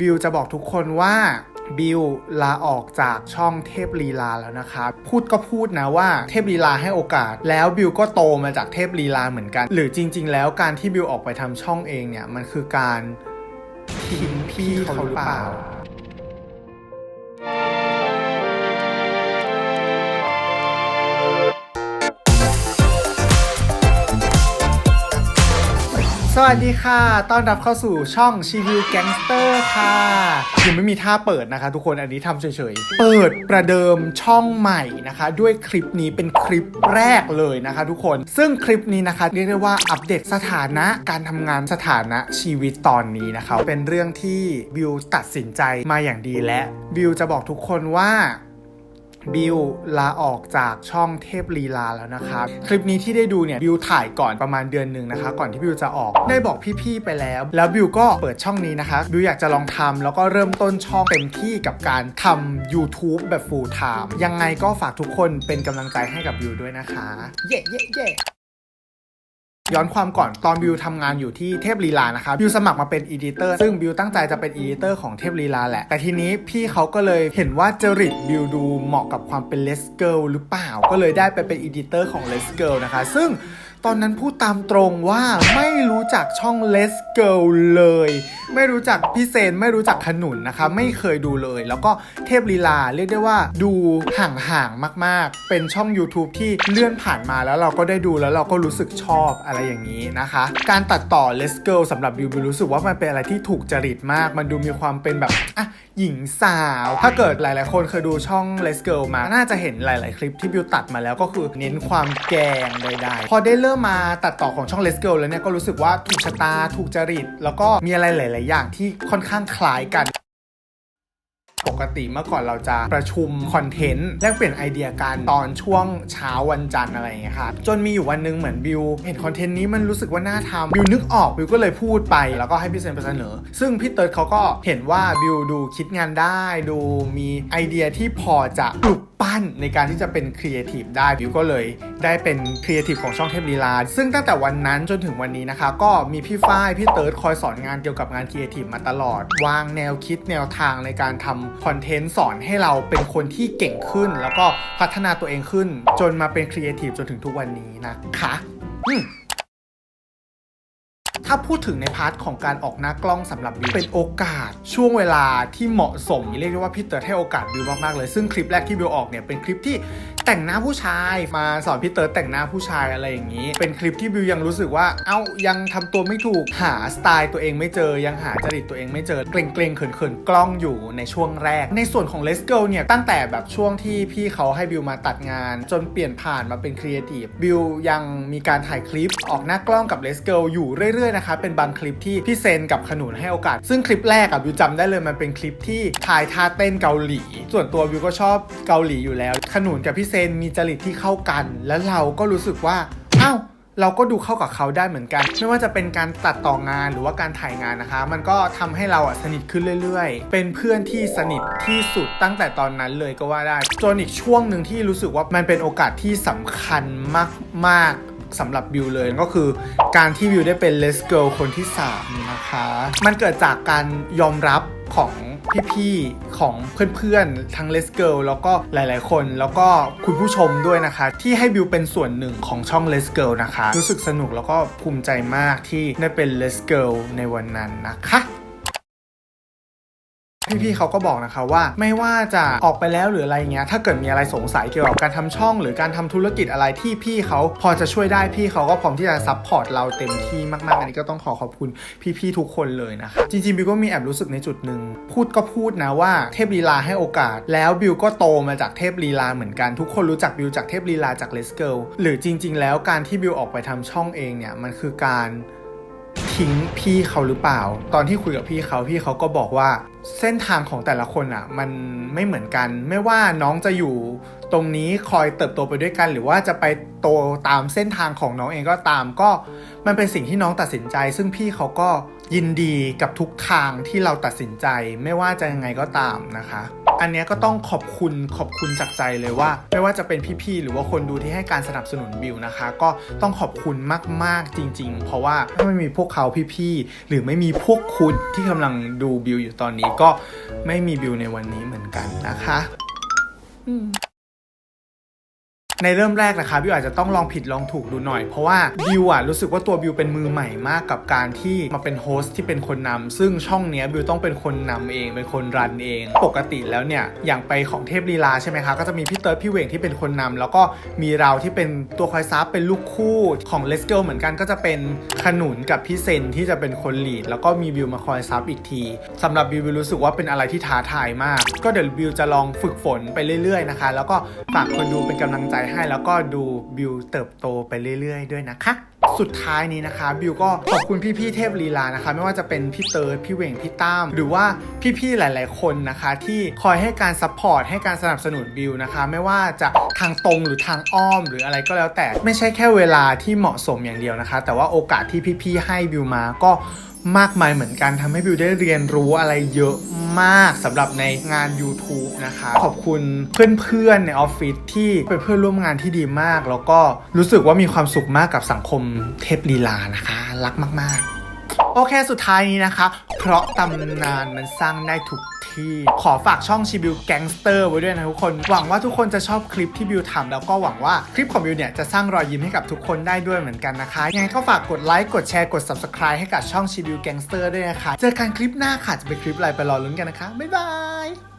บิวจะบอกทุกคนว่าบิวลาออกจากช่องเทพลีลาแล้วนะครับพูดก็พูดนะว่าเทพลีลาให้โอกาส แล้วบิวก็โตมาจากเทพลีลาเหมือนกัน หรือจริง ๆ แล้วการที่บิวออกไปทำช่องเองเนี่ยมันคือการทิ้งพี่เขาหรือเปล่า วัสดีค่ะ ต้อนรับเข้าสู่ช่องชีวิวแก๊งสเตอร์ค่ะยังไม่มีท่าเปิดนะคะ ทุกคน อันนี้ทำเฉยๆ เปิดประเดิมช่องใหม่นะคะ ด้วยคลิปนี้เป็นคลิปแรกเลยนะคะ ทุกคน ซึ่งคลิปนี้นะคะเรียกได้ว่าอัปเดตสถานะ การทำงานสถานะชีวิตตอนนี้นะคะ เป็นเรื่องที่บิวตัดสินใจมาอย่างดีและบิวจะบอกทุกคนว่า บิวลาออกจากช่องเทพลีลาแล้วนะครับ คลิปนี้ที่ได้ดูเนี่ยบิวถ่ายก่อนประมาณเดือนหนึ่งนะคะ ก่อนที่บิวจะออกได้บอกพี่ๆไปแล้ว แล้วบิวก็เปิดช่องนี้นะคะบิวอยากจะลองทำแล้วก็เริ่มต้นช่องเต็มที่กับการทำ YouTube แบบ full time ยังไงก็ฝากทุกคนเป็นกำลังใจให้กับบิวด้วยนะคะ เย่เย่เย ย้อนความก่อนตอนบิวทำงานอยู่ที่เทพลีลานะครับบิวสมัครมาเป็นอีดิเตอร์ซึ่งบิวตั้งใจจะเป็นอีดิเตอร์ของเทพลีลาแหละ แต่ทีนี้พี่เขาก็เลยเห็นว่าจริตบิวดูเหมาะกับความเป็นเลสเกิลหรือเปล่า ก็เลยได้ไปเป็นอีดิเตอร์ของเลสเกิลนะคะ ซึ่งตอนนั้นพูดตามตรงว่าไม่รู้จักช่องเลสเกิลเลยไม่รู้จักพี่เซนไม่รู้จักขนุนนะคะ ไม่เคยดูเลย แล้วก็เทพลีลาเรียกได้ว่าดูห่างๆมากๆ เป็นช่อง YouTube ที่เลื่อนผ่านมาแล้วเราก็ได้ดูแล้วเราก็รู้สึกชอบอะไรอย่างนี้นะคะ การตัดต่อ Let's Girl สำหรับบิวบิวรู้สึกว่ามันเป็นอะไรที่ถูกจริตมาก มันดูมีความเป็นแบบอะหญิงสาว ถ้าเกิดหลายๆ คนเคยดูช่อง Let's Girl มา น่าจะเห็นหลาย ๆ คลิปที่บิวตัดมาแล้วก็คือเน้นความแกงใดๆพอได้เริ่มมาตัดต่อของช่อง Let's Girl แล้วเนี่ยก็รู้สึกว่าถูกชะตาถูกจริต แล้วก็มีอะไรหลายๆ อย่างที่ค่อนข้างคล้ายกัน กติเมื่อก่อนเราจะประชุมคอนเทนต์แลกเปลี่ยนไอเดียกันตอนช่วงเช้าวันจันทร์อะไรอย่างเงี้ยค่ะจนมีอยู่วันหนึงเหมือนบิวเห็นคอนเทนต์นี้มันรู้สึกว่าน่าทำบิวนึกออกบิวก็เลยพูดไป แล้วก็ให้พี่เซนไปเสนอ ซึ่งพี่เติร์ดเขาก็เห็นว่าบิวดูคิดงานได้ ดูมีไอเดียที่พอจะปลุกปั้นในการที่จะเป็นครีเอทีฟได้บิวก็เลยได้เป็นครีเอทีฟของช่องเทพลีลาซึ่งตั้งแต่วันนั้นจนถึงวันนี้นะคะ ก็มีพี่ฝ้ายพี่เติร์ดคอยสอนงานเกี่ยวกับงานครีเอทีฟมาตลอด วางแนวคิดแนวทางในการทำคอนอนเทนต์สอนให้เราเป็นคนที่เก่งขึ้น แล้วก็พัฒนาตัวเองขึ้น จนมาเป็นครีเอทีฟจนถึงทุกวันนี้นะคะถ้าพูดถึงในพาร์ทของการออกหน้ากล้องสำหรับบิวเป็นโอกาสช่วงเวลาที่เหมาะสม เรียกได้ว่าพี่เต๋อให้โอกาสบิวมากๆเลย ซึ่งคลิปแรกที่บิวออกเนี่ยเป็นคลิปที่ แต่งหน้าผู้ชายมาสอนพี่เติร์ดแต่งหน้าผู้ชายอะไรอย่างนี้ เป็นคลิปที่บิวยังรู้สึกว่า เอ้ายังทำตัวไม่ถูกหาสไตล์ตัวเองไม่เจอยังหาจริตตัวเองไม่เจอเกรงเกรงเขินเขินกล้องอยู่ในช่วงแรก ในส่วนของ Let's Go เนี่ยตั้งแต่แบบช่วงที่พี่เขาให้บิวมาตัดงาน จนเปลี่ยนผ่านมาเป็นครีเอทีฟบิวยังมีการถ่ายคลิปออกหน้ากล้องกับ Let's Go อยู่เรื่อยๆนะคะเป็นบางคลิปที่พี่เซนกับขนุนให้โอกาส ซึ่งคลิปแรกอะบิวจำได้เลยมันเป็นคลิปที่ถ่ายท่าเต้นเกาหลี ส่วนตัวบิวก็ชอบเกาหลีอยู่แล้ว ขนุนกับพี่เซนมีจริตที่เข้ากัน แล้วเราก็รู้สึกว่าอ้าวเราก็ดูเข้ากับเขาได้เหมือนกัน ไม่ว่าจะเป็นการตัดต่องานหรือว่าการถ่ายงานนะคะ มันก็ทำให้เราอะสนิทขึ้นเรื่อย ๆ เป็นเพื่อนที่สนิทที่สุดตั้งแต่ตอนนั้นเลยก็ว่าได้ จนอีกช่วงหนึ่งที่รู้สึกว่ามันเป็นโอกาสที่สำคัญมากๆสำหรับบิวเลยก็คือการที่บิวได้เป็น Let's Girl คนที่ 3 นะคะ มันเกิดจากการยอมรับของ พี่ๆของเพื่อนๆ ทั้งเลสเกิลแล้วก็หลายๆ คน แล้วก็คุณผู้ชมด้วยนะคะ ที่ให้บิวเป็นส่วนหนึ่งของช่องเลสเกิลนะคะ รู้สึกสนุกแล้วก็ภูมิใจมากที่ได้เป็นเลสเกิลในวันนั้นนะคะ พี่ๆเขาก็บอกนะคะว่าไม่ว่าจะออกไปแล้วหรืออะไรเงี้ยถ้าเกิดมีอะไรสงสัยเกี่ยวกับการทำช่อง หรือการทำธุรกิจอะไรที่พี่เขาพอจะช่วยได้พี่เขาก็พร้อมที่จะซัพพอร์ตเราเต็มที่มากๆอันนี้ก็ต้องขอขอบคุณพี่ๆทุกคนเลยนะคะจริงๆบิวก็มีแอบรู้สึกในจุดหนึ่งพูดก็พูดนะว่าเทพลีลาให้โอกาส แล้วบิวก็โตมาจากเทพลีลาเหมือนกันทุกคนรู้จักบิวจากเทพลีลาจากเลสเกิลหรือจริง ๆ แล้วการที่บิวออกไปทำช่องเองเนี่ยมันคือการ ทิ้งพี่เขาหรือเปล่า ตอนที่คุยกับพี่เขาพี่เขาก็บอกว่า เส้นทางของแต่ละคนอะ มันไม่เหมือนกัน ไม่ว่าน้องจะอยู่ตรงนี้คอยเติบโตไปด้วยกัน หรือว่าจะไปโตตามเส้นทางของน้องเองก็ตามก็มันเป็นสิ่งที่น้องตัดสินใจ ซึ่งพี่เขาก็ ยินดีกับทุกทางที่เราตัดสินใจไม่ว่าจะยังไงก็ตามนะคะ อันนี้ก็ต้องขอบคุณขอบคุณจากใจเลยว่า ไม่ว่าจะเป็นพี่ๆหรือว่าคนดูที่ให้การสนับสนุนบิวนะคะ ก็ต้องขอบคุณมากๆจริง ๆ เพราะว่าถ้าไม่มีพวกเขาพี่ๆหรือไม่มีพวกคุณที่กำลังดูบิวอยู่ตอนนี้ก็ไม่มีบิวในวันนี้เหมือนกันนะคะ ในเริ่มแรกนะคะบิวอาจจะต้องลองผิดลองถูกดูหน่อย เพราะว่าบิวอะรู้สึกว่าตัวบิวเป็นมือใหม่มากกับการที่มาเป็นโฮสที่เป็นคนนำซึ่งช่องเนี้ยบิวต้องเป็นคนนำเอง เป็นคนรันเอง ปกติแล้วเนี่ยอย่างไปของเทพลีลาใช่ไหมคะก็จะมีพี่เติร์ดพี่เหวงที่เป็นคนนำแล้วก็มีเราที่เป็นตัวคอยซับเป็นลูกคู่ของ Let's Go เหมือนกันก็จะเป็นขนุนกับพี่เซนที่จะเป็นคนลีดแล้วก็มีบิวมาคอยซับอีกทีสำหรับบิวบิวรู้สึกว่าเป็นอะไรที่ท้าทายมาก ก็เดี๋ยวบิวจะลองฝึกฝนไปเรื่อยๆนะคะ แล้วก็ฝากคนดูเป็นกำลังใจให้ แล้วก็ดูบิวเติบโตไปเรื่อย ๆ ด้วยนะคะสุดท้ายนี้นะคะบิวก็ขอบคุณพี่ๆเทพลีลานะคะ ไม่ว่าจะเป็นพี่เติร์ดพี่เหวงพี่ตั้มหรือว่าพี่ๆหลาย ๆ คนนะคะ ที่คอยให้การซัพพอร์ตให้การสนับสนุนบิวนะคะ ไม่ว่าจะทางตรงหรือทางอ้อม หรืออะไรก็แล้วแต่ไม่ใช่แค่เวลาที่เหมาะสมอย่างเดียวนะคะ แต่ว่าโอกาสที่พี่ๆให้บิวมาก็ มากมายเหมือนกันทำให้บิวได้เรียนรู้อะไรเยอะมากสำหรับในงาน YouTube นะคะ ขอบคุณเพื่อนๆในออฟฟิศที่เป็นเพื่อนร่วมงานที่ดีมาก แล้วก็รู้สึกว่ามีความสุขมากกับสังคมเทพลีลานะคะ รักมากๆ โอเคสุดท้ายนี้นะคะ เพราะตำนานมันสร้างได้ทุก ที่ ขอฝากช่องชิบิวแก๊งสเตอร์ไว้ด้วยนะทุกคน หวังว่าทุกคนจะชอบคลิปที่บิวทำแล้วก็หวังว่าคลิปของบิวเนี่ยจะสร้างรอยยิ้มให้กับทุกคนได้ด้วยเหมือนกันนะคะ ยังไงก็ฝากกดไลค์กดแชร์กด subscribe ให้กับช่องชิบิวแก๊งสเตอร์ด้วยนะคะ เจอกันคลิปหน้าค่ะจะเป็นคลิปอะไรไปรอลุ้นกันนะคะบ๊ายบาย